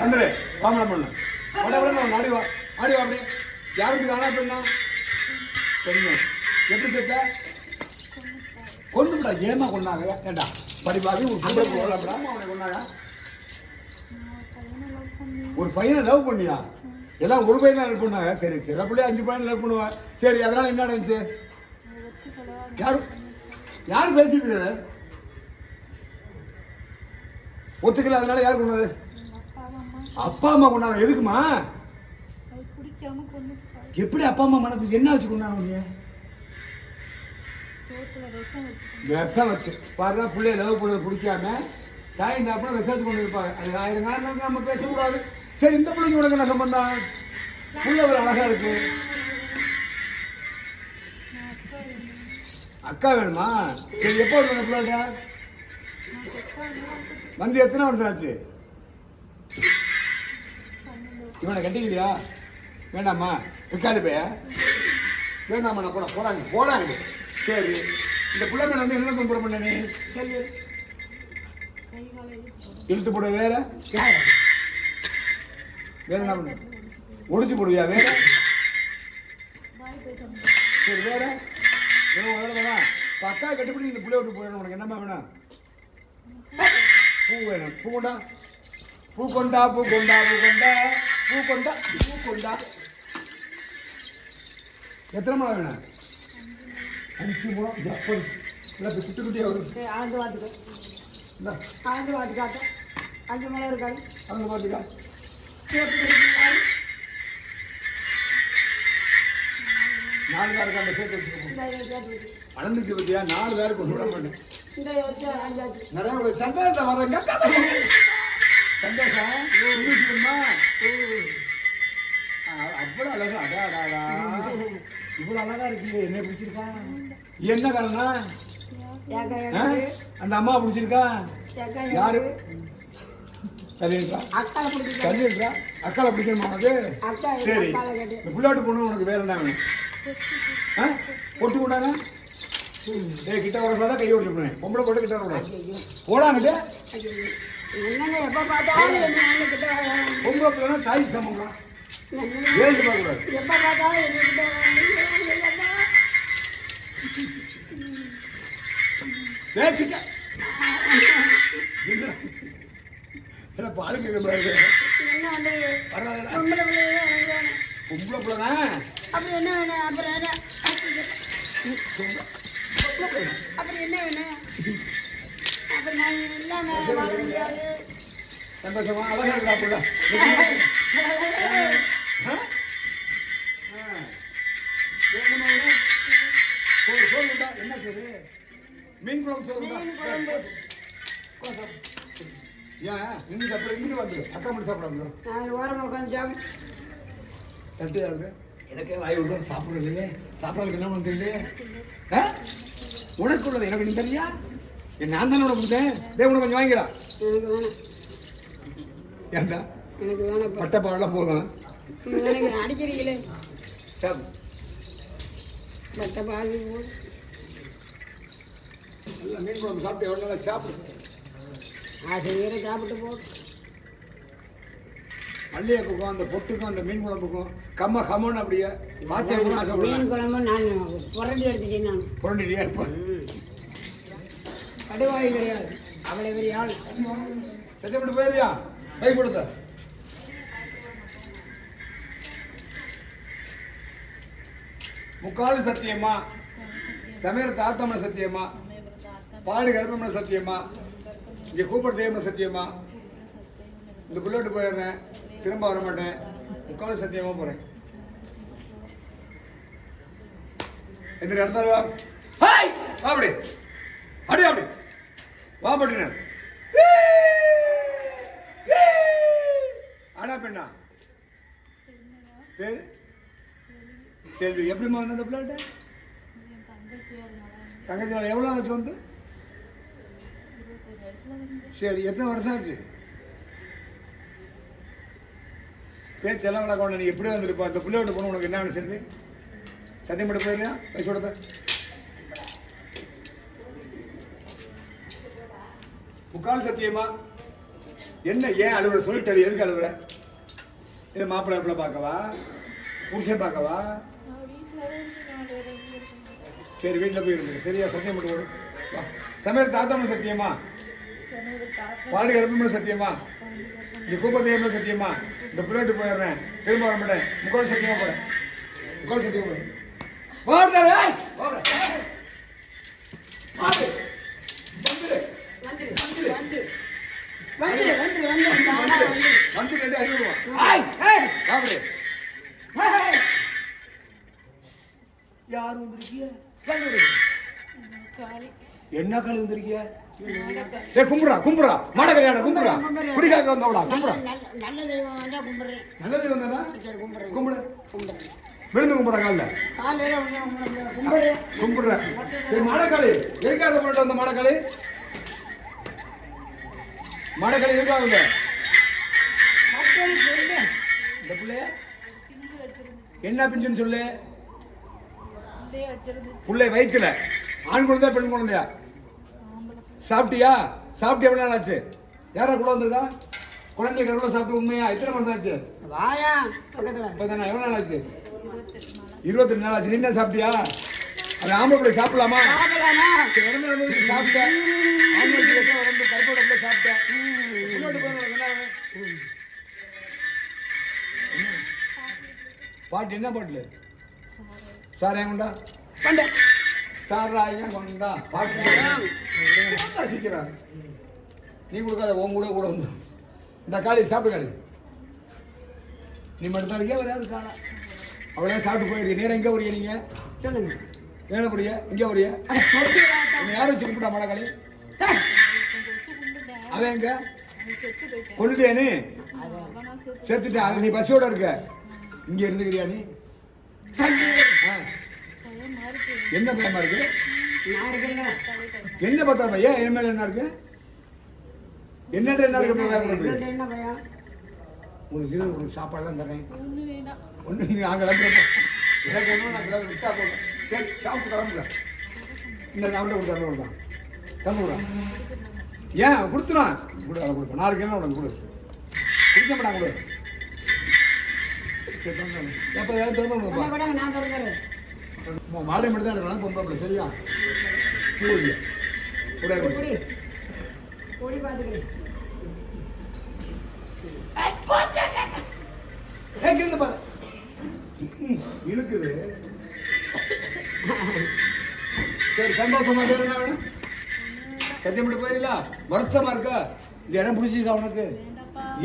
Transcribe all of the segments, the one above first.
வந்துரு வாமல பண்ணு நான் ஆடி வா ஆடி வா யாருக்கு ஆனா பெண்ணா? பெண்ணு. எப்படி கேட்ட? கொண்டுடா ஏமா கொண்டாங்க ஏண்டா படிப்பாதி ஒரு பொம்பளை போகலாம்டா அவனை கொண்டாங்க ஒரு பையனை லவ் பண்ணியா? எல்லாம் ஒரு பையன் லவ் பண்ணாங்க சரி சில பிள்ளை அஞ்சு பையன் லவ் பண்ணுவா. சரி அதனால என்ன நடந்துச்சு? யாரு யாரு பேசிட்டு ஒத்துக்கல அதனால யாரு கொண்டது அப்பா அம்மா கொண்டாங்க. எதுக்குமா பிடிக்காம எப்படி அப்பா அம்மா மனசு? என்ன வச்சு கொண்டாங்க விஷம் வச்சு. பாருங்க பிள்ளைய லவ் பண்ணுறது பிடிக்காம தாய் இந்த அப்புறம் விஷம் கொண்டு இருப்பாங்க. அது ஆயிரம் காரணம் நம்ம பேசக்கூடாது. சரி இந்த பிள்ளைக்கு உனக்கு என்ன சம்பந்தம்? புள்ள ஒரு அழகா இருக்கு. அக்கா வேணுமா? சரி எப்போ அந்த பிள்ளைகிட்ட? வந்து எத்தனை வருஷம் ஆச்சு? இவனை கட்டிக்கலையா வேண்டாமா இருக்காது பைய. வேண்டாமா நான் போட போடாங்க போடாங்க சரி இந்த பிள்ளை மேல வந்து என்ன கும்பிட பண்ண நீ? சொல்லு. இழுத்து போட வேற. வேற என்ன பண்ண? ஒடிச்சு போடுவியா வேற? சரி வேற. என்ன வேற வேணா. இப்ப கட்டுப்படி இந்த பிள்ளை விட்டு போயிடணும் உனக்கு. என்னம்மா வேணும்? பூ வேணும். பூ கொண்டா? பூ கொண்டா பூ கொண்டா பூ கொண்டா? பூ கொண்டா பூ கொண்டா எத்தனை முளை வேணும்? அஞ்சு முளம் ஜப்பல் இல்லை இப்போ குட்டி குட்டியாக வரும். ஆண்டு வாட்டுக்கு. இந்தா, ஆண்டு வாட்டுக்காட்ட அஞ்சு மலை இருக்காது. அங்க பார்த்துக்கா நாலு பேருக்கு அந்த சேர்த்து அளந்துச்சு பத்தியா? நாலு பேருக்கு ஒன்று விட மாட்டேன். நிறைய ஒரு சந்தோஷத்தை வரங்க சந்தோஷம். இருந்துச்சுமா அவ்வளோ அழகா அடா அடாடா இவ்வளோ அழகா இருக்கு என்ன பிடிச்சிருக்கா? என்ன காரணம்? அந்த அம்மா பிடிச்சிருக்கா? யாரு? அக்காவை பிடிக்கணுமா எனக்கு சரி. புள்ளாட்டு பொண்ணு உனக்கு வேற என்ன வேணும்? பொட்டு கொண்டாங்க ஏய் கிட்ட வரக்கூடாதா கை ஓட்டு போனேன். பொம்பளை போட்டு கிட்ட வரக்கூடாது போடாங்கிட்டு என்னங்க எப்ப பார்த்தாலும் என்ன வந்து கிட்ட வராங்க. பொம்பளை பிள்ளைனா தாய் என்னங்க? ஏழு பார்க்கக்கூடாது. எப்ப பார்த்தாலும் என்ன கிட்ட வராங்க. ஏய் கிட்ட என்ன பாருங்க சந்தோஷமா அழகா இருக்கா புள்ள ஆ? சோறு சோறு உண்டா என்ன சோறு மீன் குழம்பு சோறு ஏன் இன்னைக்கு அப்புறம் இன்னைக்கு வந்து அக்கா மட்டும் சாப்பிடாம ஓரமாக உட்காந்து சாப்பிட்டு எனக்கே வாய் விடுறது சாப்பிடறது இல்லையே என்ன பண்ண இல்லையே ஆ? உனக்கு உள்ளது எனக்கு நீ தெரியா நான் தானே உனக்கு கொடுத்தேன்? டேய் உனக்கு கொஞ்சம் வாங்கிடா எனக்கு வேணும். ஏன்டா எனக்கு வேணும். பட்டை பாடலாம் போதும். எனக்கு அடிக்கிறீங்களே. சாப். பட்டை பால். நல்லா மீன் குழம்பு சாப்பிட்டு எவ்வளோ நாளாக சாப்பிடு. ஆசிரியரை சாப்பிட்டு போட்டு மல்லிகைப்பூக்கும் அந்த பொட்டுக்கும் அந்த மீன் குழம்புக்கும் கம்ம கம்மன்னு அப்படியே மாத்தியா கூட மீன் குழம்பு நான் புரண்டி எடுத்துட்டேன் நான். புரண்டிட்டியா? இருப்பேன் கடுவாய் கிடையாது. அவ்வளோ பெரிய ஆள் சத்தியப்பட்டு போயிருவியா கை கொடுத்த. முக்கால் சத்தியமா? சமையல் தாத்தம்மன சத்தியமா? பாடு கர்ப்பமன சத்தியமா? இங்கே கூப்பிட தெய்வம்ன சத்தியமா? இந்த புள்ளோட்டு போயிடுறேன். திரும்ப வர மாட்டேன் முக்கால் சத்தியமாக போகிறேன் எந்த இடத்துல ஹாய்! வா அப்படி. அடி அப்படி. வா பட்டினர் ஆனா பெண்ணா. பேர்? செல்வி. எப்படிம்மா வந்து அந்த பிள்ளைகிட்ட? என் எவ்வளோ ஆச்சு வந்து? சரி எத்தனை வருஷம் ஆச்சு? பேச்செல்லாம் வளர்க்க நீ எப்படி வந்திருப்பா அந்த பிள்ளையோட பொண்ணு உனக்கு என்ன செல்வி சத்தியம் பண்ணி போயிருக்கியா வயசோட முக்கால் சத்தியமா என்ன ஏன் அழுவுற? சொல்லிட்டாரு எதுக்கு அழுவுற? இது மாப்பிள்ளை எப்படி பார்க்கவா? புருஷன் பார்க்கவா? சரி வீட்டில் போய் இருக்கு சரியா சத்தியம் மட்டும் போடு. வா. சமையல் தாத்தாம சத்தியமா? சமையல் தாத்தா பாடு கருப்பம சத்தியமா? இந்த கூப்பத்தையம்ம சத்தியமா? இந்த பிள்ளைட்டு போயிடுறேன். திரும்ப வர மாட்டேன். முக்கால் சத்தியமா போறேன் முக்கால் சத்தியமா போறேன் வாடுதாரு, ஏய், வாடா. வாடு. வந்துரு. வந்துரு வந்துரு. வந்துரு வந்துரு வந்துரு வந்துரு தானா வந்துரு வந்து. ரெண்டு அறிவுருவான் ஏய், ஏய், ஏய். யார் வந்திருக்கிய? என்ன கால் வந்திருக்கிய? ஏ கும்புறா கும்புறா. மாட கல்யாணம் கும்புறா குடிக்காக்க வந்தவடா கும்புறா நல்ல நல்ல- நல்ல தெய்வம் வந்தா கும்பிடுறேன் நல்லது வந்ததா சரி கும்பிடுறேன் கும்பிடு. கும்பிடுறேன் விழுந்து கும்பிடுறா காலில். கும்பிடுறேன் சரி மாடக்காளி எதுக்காக பண்ணிட்டு வந்த மாடக்காளி மக்கள் சொல்லு இந்த பிள்ளைய என்ன பிஞ்சுன்னு சொல்லு? பிள்ளை வயிற்றுல ஆண் குழந்தையா பெண் குழந்தையா சாப்பிட்டியா? சாப்பிட்டு எவ்வளோ நாள் ஆச்சு? யாரா கூட வந்திருக்கா? குழந்தை கருவில் சாப்பிட்டு உண்மையா? எத்தனை மாதம் ஆச்சு? வாயா இப்போ தானே எவ்வளோ நாள் ஆச்சு? இருபத்தெட்டு நாள் ஆச்சு. நீ என்ன சாப்பிட்டியா? அது ஆம்பளை பிள்ளை சாப்பிடலாமா சாப்பிடலாமா சரி, உடம்பு வந்து சாப்பிட்டேன் கருப்போட பிள்ளை சாப்பிட்டேன்? பாட்டு என்ன பாட்டுல? சாராயம் கொண்டா? கொண்டு. சாராயம் கொண்டா? பாட்டு. ரசிக்கிறான் நீ கொடுக்காத உன் கூட கூட வந்து. இந்த காளி சாப்பிட்டு காளி நீ மட்டும் தான் இருக்கே வராது காணா அவ்வளோ சாப்பிட்டு போயிருக்கீங்க. நேரம் எங்கே வரீங்க நீங்க? சொல்லுங்க. ஏன புரிய இங்கே. உன்னை யாரும் வச்சு கும்பிட்டா மடக்காளி அவன் எங்க? அவன் செத்து போயிட்டேன் கொண்டுட்டியா நீ அவனா செத்து சேர்த்துட்டா அது நீ பசியோட இருக்க. இங்க இருந்துக்கிறியா நீ? இருக்கு என்ன பயமா இருக்கு. என்ன பத்திரமா? ஏன் என் மேல என்ன இருக்கு? என்னட்ட என்ன இருக்கு? அப்படி பயப்படுறது உங்கள்ட்ட என்ன பயம் உனக்கு இரு, உனக்கு சாப்பாடுலாம் தரேன். ஒன்று நீ அங்கே கிளம்புறப்ப எனக்கு ஒன்றும் நான் விட்டா போதும். சாப்பிட்டு கிளம்புங்க. இந்த அவன்கிட்ட கொடுத்தா. தந்து விடுறான் ஏன் கொடுத்துறான் கொடு அதை கொடுப்பேன் நாளைக்கு என்ன உனக்கு கொடு? குடிக்க மாட்டான் கொடு. எப்போ ஏதாவது நான் கொடுக்குறேன் மாலை மட்டும் தான் எடுக்கணும் பொம்பளை பிள்ளை. சரியா? பூ சரி சந்தோஷமா வேற என்ன வேணும்? சத்தியம் பண்ணி போயிடல வருத்தமா இருக்கா? இந்த இடம் பிடிச்சிருக்கா உனக்கு?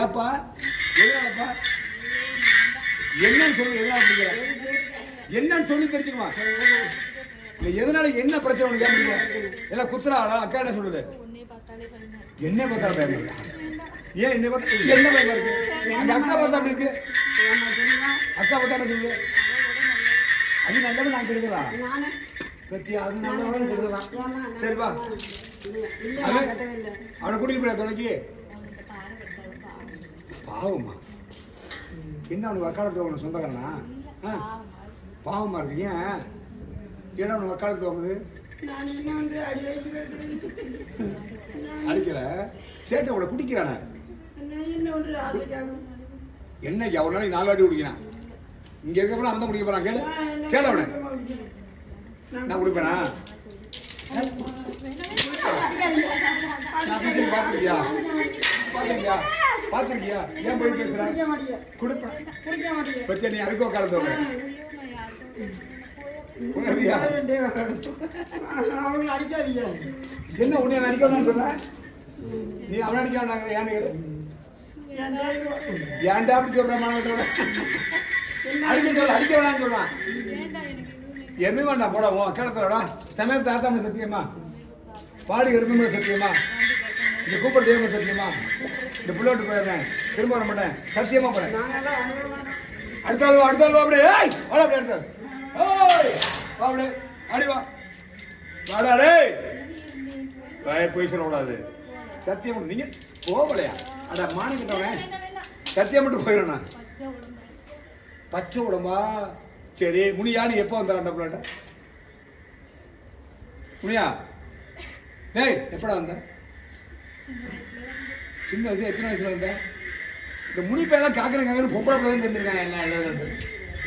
ஏப்பா? எதுனாலப்பா என்னன்னு சொல்லி எதனால பிடிக்கிற என்னன்னு சொல்லி தெரிஞ்சுக்குமா எதனால என்ன பிரச்சனை உனக்கு ஏன் எல்லாம் குத்துறாளா அக்கா என்ன சொல்லுது? என்ன பார்த்தா பயமா ஏன் என்ன பார்த்தா என்ன பயமா இருக்கு? அந்த அக்கா பார்த்தா அப்படி இருக்கு? அக்கா பார்த்தா என்ன சொல்லுது? அது நல்லது நான் கெடுக்கலா? நானே பத்தியா அது நல்லவன் கெடுக்கலாம் ஏம்மா சரி வா. இல்லை இல்லை அவன்? கூட்டிட்டு போய் துணைக்கு பாவம் என்ன அவனுக்கு வக்காலத்து அவனை சொந்தக்காரனா? பாவமா இருக்கு ஏன்? ஏன்னா அவனுக்கு வக்காலத்து வாங்குது அடிக்கல. சேட்டை குடிக்கிறானே. என்ன நாளைக்கு நாலு வாட்டி குடிக்கிறான்? இங்க இருக்கப்ப அவன் தான் குடிக்க போறான் கேளு. கேளு நான் கொடுப்பேனா? நான் பார்த்துருக்கியா? பார்த்துருக்கியா? பார்த்துருக்கியா? ஏன் போய் பேசுற? குடிக்க மாட்டேங்க நீ அறுக்கோ காலத்து ஐயோ நான் யாருக்கும் போறியா அவங்க அடிக்காதீங்க என்ன உன்னை நடிக்கணும்னு சொல்ற? நீ அவன் அடிக்கிறான் ஏன்னு கேளு? ஏன்டா அப்படி சொல்ற மாணவத்தோட அடிக்க சொல்ல அடிக்க வேணாம்னு சொல்றான். எதுவும் வேண்டாம் போட உன் அக்கடத்தோட தாத்தா தாத்தாம சத்தியமா? பாடி கருப்பமே சத்தியமா? இந்த கூப்பிட தெய்வம் சத்தியமா? இந்த புள்ளோட்டு போயிடுறேன் திரும்ப வர மாட்டேன். சத்தியமா போறேன். நாங்கெல்லாம் அனுபவம் அடுத்த ஆள் அடுத்த ஆள் வா அப்படியே ஏய் வாடா அப்படியே அடுத்த ஆள். வா அப்படியே அடி வா. வாடா டேய் போய் சொல்லக்கூடாது. சத்தியம் நீங்க போகலையா அட மானம் கிட்டவனே. சத்தியம் மட்டும் போயிடணும் பச்சை பச்சை உடம்பா. சரி முனியா நீ எப்போ வந்தார அந்த பிள்ளைட்ட முனியா? டேய் எப்படா வந்த? சின்ன வயசு எத்தனை வயசுல இருந்த இந்த முனிப்பெல்லாம் காக்கிற காக்கிற பொம்பளை பிள்ளை தெரிஞ்சிருக்காங்க எல்லாம் எல்லாரும்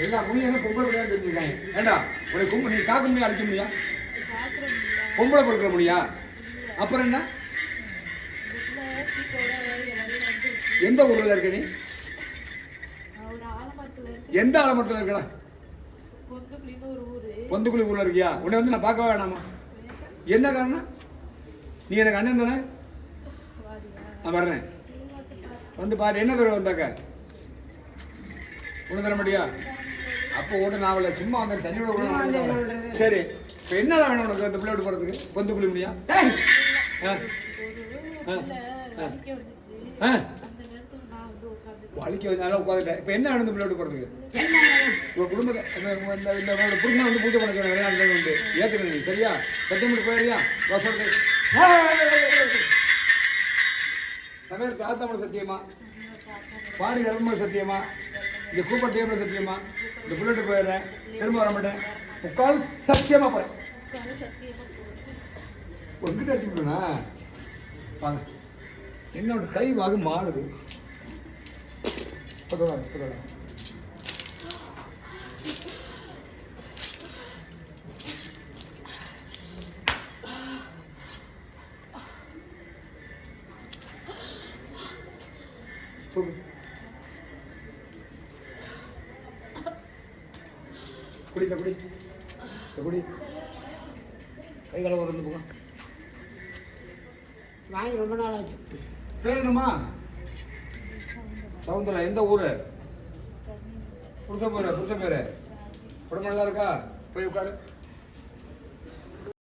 எல்லா முனியும் பொம்பளை பிள்ளை தெரிஞ்சிருக்காங்க. ஏண்டா உனக்கு கும்பு நீ காக்க முடியா அடிக்க முடியா பொம்பளை பொறுக்கிற முடியா அப்புறம் என்ன? வந்து எந்த ஊர்ல இருக்க நீ? எந்த ஆலமரத்தில் இருக்கடா? பொந்துக்குழி ஊர்ல இருக்கியா? உன்னை வந்து நான் பார்க்கவே வேணாமா? என்ன காரணம்? நீ எனக்கு அண்ணன் தானே? நான் வர்றேன். வந்து பாரு என்ன தடவை வந்தாக்க? ஒன்று தர முடியா அப்போ ஓட நான் அவளை சும்மா வந்த தண்ணி விட சும்மா வந்து என்ன கூட? சரி. இப்போ என்னதான் வேணும் உனக்கு? அந்த பிள்ளை விட்டு போகிறதுக்கு பொந்து குழி முடியா ஆ. வந்துச்சு ஆ அந்த நேரத்துல நான் வந்து உட்காந்து வலிக்க வந்தாலும் உட்காந்துட்டேன் இப்போ என்ன வேணும் இந்த பிள்ளை விட்டு போகிறதுக்கு? உங்கள் குடும்பத்தை இந்த புருஷனை வந்து பூஜை பண்ண விளையாடுறது உண்டு. ஏற்றுக்கணும் நீ சரியா? சத்தியமிட்டு போயிடுறியா? சொல்றது சமையல் தாத்தாமட சத்தியமா? பாடி கர்ம சத்தியமா? இந்த கூப்பர் தேவன சத்தியமா? இந்த புல்லட்டு போயிடுறேன். திரும்ப வர மாட்டேன். முக்கால் சத்தியமா போறேன். உங்ககிட்ட அடிச்சுக்கணும்னா என்னோட கை வாங்க மாறுது. பரவாயில்ல தூக்கு. குடி இந்த குடி இந்த குடி கை கால ஒரு போங்க வாங்கி ரொம்ப நாள் ஆச்சு என்னம்மா சவுந்தரா எந்த ஊரு? புருஷ பேரு புருஷ பேரு. உடம்பு நல்லா இருக்கா? போய் உட்காரு.